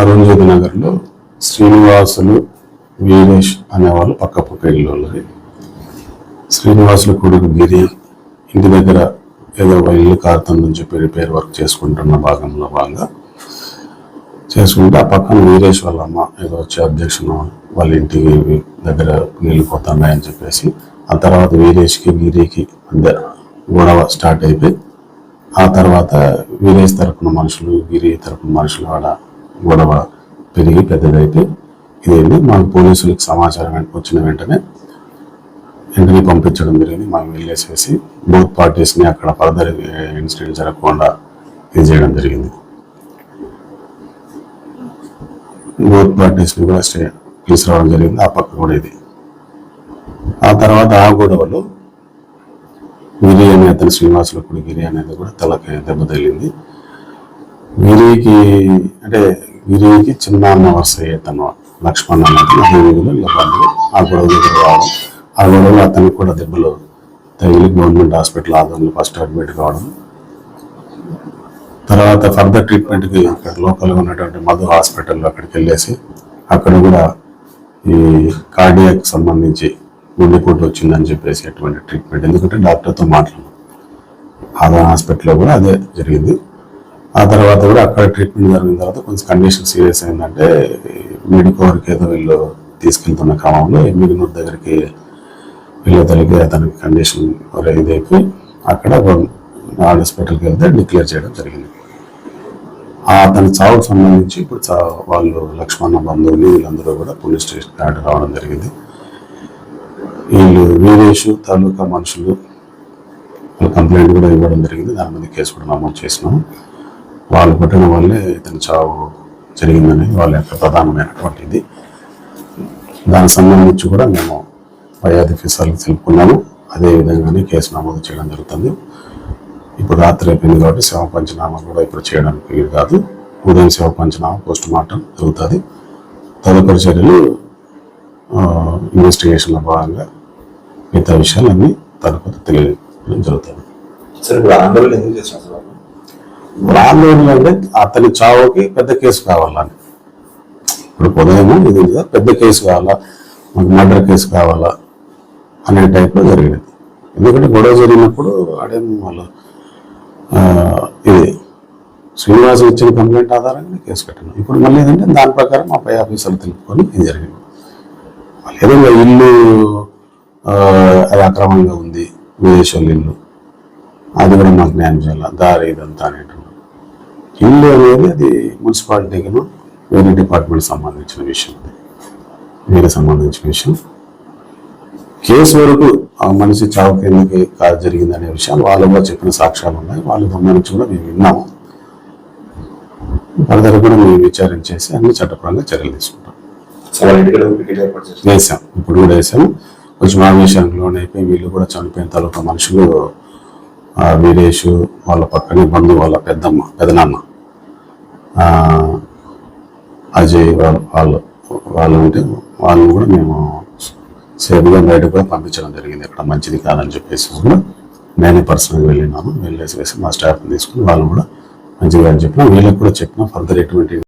అరుంధతి నగర్లో శ్రీనివాసులు వీరేష్ అనేవాళ్ళు పక్క పక్క ఇల్లు వాళ్ళది శ్రీనివాసులు కొడుకు గిరి ఇంటి దగ్గర ఏదో ఒక ఇల్లు కారుతుందని చెప్పి రిపేర్ వర్క్ చేసుకుంటున్న భాగంలో బాగా చేసుకుంటే ఆ పక్కన వీరేష్ వాళ్ళ అమ్మ ఏదో వచ్చి అబ్జెక్షన్ వాళ్ళ ఇంటికి దగ్గర నీళ్ళు పోతున్నాయని చెప్పేసి ఆ తర్వాత వీరేష్కి గిరికి మధ్య గొడవ స్టార్ట్ అయిపోయి ఆ తర్వాత వీరేష్ తరపున మనుషులు గిరి తరపున మనుషులు ఆడ గొడవ పెరిగి పెద్దదైతే ఇదేంటి మాకు పోలీసులకు సమాచారం వచ్చిన వెంటనే వెంటనే పంపించడం జరిగింది. మనం వెళ్ళేసేసి బోత్ పార్టీస్ని అక్కడ ఫర్దర్ ఇన్సిడెంట్ జరగకుండా ఇది చేయడం జరిగింది. బోత్ పార్టీస్ని కూడా స్టే తీసుకురావడం జరిగింది. ఆ పక్క కూడా ఇది. ఆ తర్వాత ఆ గొడవలో గిరి అనే అతను శ్రీనివాసులు కూడా గిరి అనేది కూడా తలకి దెబ్బ తగిలింది. గిరికి అంటే గిరికి చిన్న అన్న వరుస అతను లక్ష్మణ్ అన్నది భూమిలో ఇబ్బంది ఆ గొడవ దగ్గర రావడం ఆ గొడవలో అతనికి కూడా దెబ్బలు తగిలి గవర్నమెంట్ హాస్పిటల్ ఆధ్వర్యంలో ఫస్ట్ అడ్మిట్ కావడం. తర్వాత ఫర్దర్ ట్రీట్మెంట్కి అక్కడ లోకల్గా ఉన్నటువంటి మధు హాస్పిటల్లో అక్కడికి వెళ్ళేసి అక్కడ కూడా ఈ కార్డియాక్ సంబంధించి గుండెపోటు వచ్చిందని చెప్పేసి అటువంటి ట్రీట్మెంట్. ఎందుకంటే డాక్టర్తో మాట్లాడు. ఆధార్ హాస్పిటల్లో కూడా అదే జరిగింది. ఆ తర్వాత కూడా అక్కడ ట్రీట్మెంట్ జరిగిన తర్వాత కొంచెం కండిషన్ సీరియస్ అయిందంటే మెడికోవర్కి ఏదో వీళ్ళు తీసుకెళ్తున్న క్రమంలో ఎమ్మిగినూరు దగ్గరికి వీళ్ళతలకి అతనికి కండిషన్ ఇదైపోయి అక్కడ హాస్పిటల్కి వెళ్తే డిక్లేర్ చేయడం జరిగింది. అతని చావుకు సంబంధించి ఇప్పుడు చా- వాళ్ళు లక్ష్మణ బంధువులు వీళ్ళందరూ కూడా పోలీస్ స్టేషన్ దాటి రావడం జరిగింది. వీళ్ళు వీరేషు తాలూకా మనుషులు వాళ్ళ కంప్లైంట్ కూడా ఇవ్వడం జరిగింది. దాని మీద కేసు కూడా నమోదు చేసినాము. వాళ్ళు పుట్టిన వల్లే ఇతని చావు జరిగిందనేది వాళ్ళ యొక్క ప్రధానమైనటువంటి ఇది దానికి సంబంధించి కూడా మేము పై ఆఫీసర్లకు తెలుపుకున్నాము. అదే విధంగానే కేసు నమోదు చేయడం జరుగుతుంది. ఇప్పుడు రాత్రి అయిపోయింది కాబట్టి శవ పంచనామా కూడా ఇప్పుడు చేయడానికి వీలు కాదు. ఉదయం శవ పంచనామా పోస్ట్ మార్టం జరుగుతుంది. తదుపరి చర్యలు ఇన్వెస్టిగేషన్లో భాగంగా మిగతా విషయాలన్నీ తదుపరి తెలియజేయడం జరుగుతుంది. వాళ్ళు? ఏంటంటే అతని చావుకి పెద్ద కేసు కావాలని ఇప్పుడు ఉదయం ఇది పెద్ద కేసు కావాలా మనకు మర్డర్ కేసు కావాలా అనే టైప్లో జరిగింది. ఎందుకంటే గొడవ జరిగినప్పుడు ఆడేం వాళ్ళు ఇది శ్రీనివాస్ ఇచ్చిన కంప్లైంట్ ఆధారంగా కేసు కట్టాను. ఇప్పుడు మళ్ళీ ఏంటంటే దాని ప్రకారం మా పై ఆఫీసర్లు తెలుపుకొని ఇది జరిగింది. వాళ్ళు ఇల్లు అది అక్రమంగా ఉంది విదేశాల ఇల్లు. అది కూడా మాకు న్యాయం చేయాలి దారి ఇదంతా అనేటువంటి ఇల్లు అనేది అది మున్సిపాలిటీకి వేరే డిపార్ట్మెంట్ సంబంధించిన విషయం. వేరే సంబంధించిన విషయం. కేసు వరకు ఆ మనిషి చావుకి ఎందుకు కాదు జరిగింది అనే విషయాలు వాళ్ళు కూడా చెప్పిన సాక్ష్యాలు ఉన్నాయి. వాళ్ళ సంబంధించి కూడా మేము విన్నాము ఫర్దర్ కూడా మేము విచారించేసి అన్ని చట్టపరంగా చర్యలు తీసుకుంటాం. చేసి వేసాం ఇప్పుడు కూడా వేసాము కొంచెం ఆవేశానికి లోన్ అయిపోయి వీళ్ళు కూడా చనిపోయిన తర్వాత మనుషులు వీరేష్ వాళ్ళ పక్కనే బంధువు వాళ్ళ పెద్దమ్మ పెదనాన్న అజయ్ వాళ్ళు వాళ్ళు వాళ్ళు ఉంటే వాళ్ళని కూడా మేము సేఫ్గా బయటకు కూడా పంపించడం జరిగింది. ఇక్కడ మంచిది కాదని చెప్పేసి కూడా నేనే పర్సనల్గా వెళ్ళినాను. వెళ్ళేసి వేసి మా స్టాఫ్ని తీసుకుని వాళ్ళు కూడా మంచిగా అని చెప్పిన వీళ్ళకి కూడా చెప్పిన ఫర్దర్ ఎటువంటి